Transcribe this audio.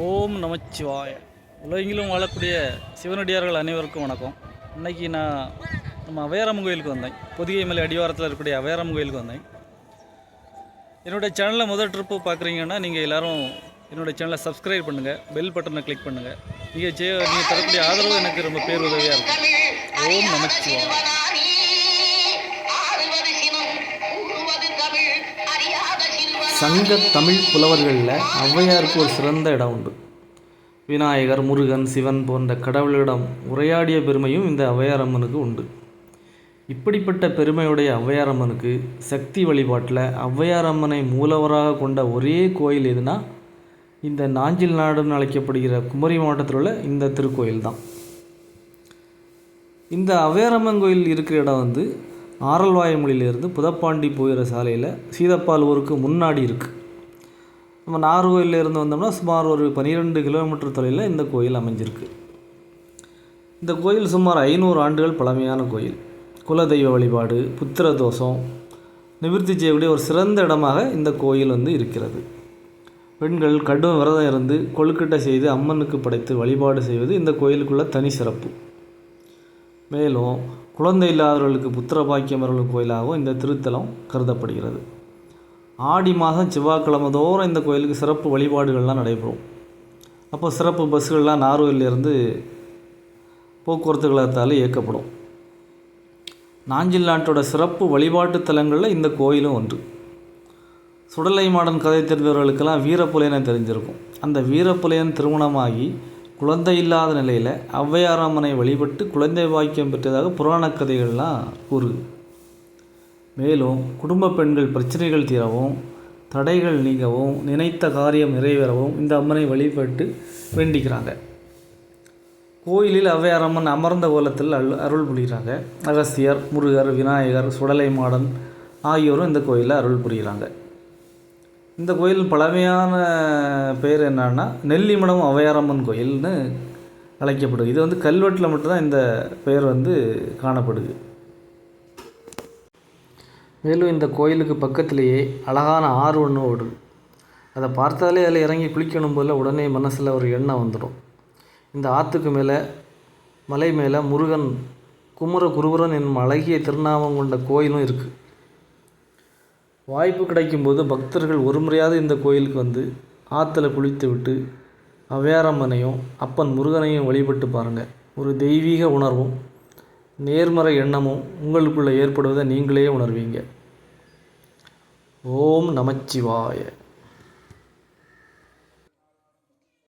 ஓம் நமச்சிவாய. உலகெங்கிலும் வாழக்கூடிய சிவனடியார்கள் அனைவருக்கும் வணக்கம். இன்றைக்கி நான் நம்ம அவையாரம் கோயிலுக்கு வந்தேன். பொதிகை மலை அடிவாரத்தில் இருக்கக்கூடிய அவையாரம் கோயிலுக்கு வந்தேன். என்னுடைய சேனலில் முதல் ட்ரிப்பு பார்க்குறீங்கன்னா நீங்கள் எல்லோரும் என்னுடைய சேனலை சப்ஸ்கிரைப் பண்ணுங்கள் பெல் பட்டனை கிளிக் பண்ணுங்கள் நீங்கள் நீங்கள் தரக்கூடிய ஆதரவு எனக்கு ரொம்ப பேர் உதவியாக இருக்கும் ஓம் நமச்சிவாய. சங்க தமிழ் புலவர்களில் ஔவையாருக்கு ஒரு சிறந்த இடம் உண்டு. விநாயகர் முருகன் சிவன் போன்ற கடவுளிடம் உரையாடிய பெருமையும் இந்த ஔவையாரம்மனுக்கு உண்டு. இப்படிப்பட்ட பெருமையுடைய ஔவையார் அம்மனுக்கு சக்தி வழிபாட்டில் ஔவையார் அம்மனை மூலவராக கொண்ட ஒரே கோயில் எதுனா இந்த நாஞ்சில் நாடுன்னு அழைக்கப்படுகிற குமரி மாவட்டத்தில் உள்ள இந்த திருக்கோயில் தான் இந்த ஔவையாரம்மன் கோயில் இருக்கிற இடம் வந்து ஆரல்வாயமொழியிலிருந்து புதப்பாண்டி போகிற சாலையில் சீதப்பால் ஊருக்கு முன்னாடி இருக்குது நம்ம நாகர்கோயிலேருந்து வந்தோம்னா சுமார் ஒரு பன்னிரெண்டு கிலோமீட்டர் தொலைவில் இந்த கோயில் அமைஞ்சிருக்கு. இந்த கோயில் சுமார் ஐநூறு ஆண்டுகள் பழமையான கோயில். குலதெய்வ வழிபாடு புத்திர தோஷம் நிவர்த்தி செய்யக்கூடிய ஒரு சிறந்த இடமாக இந்த கோயில் வந்து இருக்கிறது. பெண்கள் கடும் விரதம் இருந்து கொழுக்கட்டை செய்து அம்மனுக்கு படைத்து வழிபாடு செய்வது இந்த கோயிலுக்குள்ள தனி சிறப்பு. மேலும் குழந்தை இல்லாதவர்களுக்கு புத்திர பாக்கியம் கோயிலாகவும் இந்த திருத்தலம் கருதப்படுகிறது. ஆடி மாதம் செவ்வாய்க்கிழமை தோறும் இந்த கோயிலுக்கு சிறப்பு வழிபாடுகள்லாம் நடைபெறும். அப்போ சிறப்பு பஸ்ஸுகள்லாம் நார்வேலிருந்து போக்குவரத்து கழகத்தால் இயக்கப்படும். நாஞ்சில் நாட்டோட சிறப்பு வழிபாட்டு தலங்களில் இந்த கோயிலும் ஒன்று. சுடலை மாடன் கதை தெரிந்தவர்களுக்கெல்லாம் வீரப்புலையனை தெரிஞ்சிருக்கும். அந்த வீரப்புலையன் திருமணமாகி குழந்தை இல்லாத நிலையில் ஔவையாரம்மனை வழிபட்டு குழந்தை வாக்கியம் பெற்றதாக புராண கதைகள்லாம் கூறுது மேலும் குடும்ப பெண்கள் பிரச்சனைகள் தீரவும் தடைகள் நீங்கவும் நினைத்த காரியம் நிறைவேறவும் இந்த அம்மனை வழிபட்டு வேண்டிக்கிறாங்க. கோயிலில் ஔவையாரம்மன் அமர்ந்த கோலத்தில் அல் அருள் புரிகிறாங்க. அகஸ்தியர் முருகர் விநாயகர் சுடலை மாடன் ஆகியோரும் இந்த கோயிலில் அருள் புரிகிறாங்க. இந்த கோயில் பழமையான பேர் என்னன்னா நெல்லிமடம் அவையாரம்மன் கோயில்னு அழைக்கப்படுது. இது வந்து கல்வெட்டில் மட்டும்தான் இந்த பெயர் வந்து காணப்படுது. மேலும் இந்த கோயிலுக்கு பக்கத்திலேயே அழகான ஆறு ஒன்று ஓடுது. அதை பார்த்தாலே அதில் இறங்கி குளிக்கணும் போல உடனே மனசில் ஒரு எண்ணம் வந்துடும். இந்த ஆற்றுக்கு மேலே மலை மேலே முருகன் குமர குருவரன் என்னும் அழகிய திருநாமம் கொண்ட கோயிலும் இருக்குது வாய்ப்பு கிடைக்கும்போது பக்தர்கள் ஒரு முறையாவது இந்த கோயிலுக்கு வந்து ஆற்றுல குளித்து விட்டு அவ்வையாரம்மனையும் அப்பன் முருகனையும் வழிபட்டு பாருங்கள் ஒரு தெய்வீக உணர்வும் நேர்மறை எண்ணமும் உங்களுக்குள்ளே ஏற்படுவதை நீங்களே உணர்வீங்க. ஓம் நமச்சிவாய.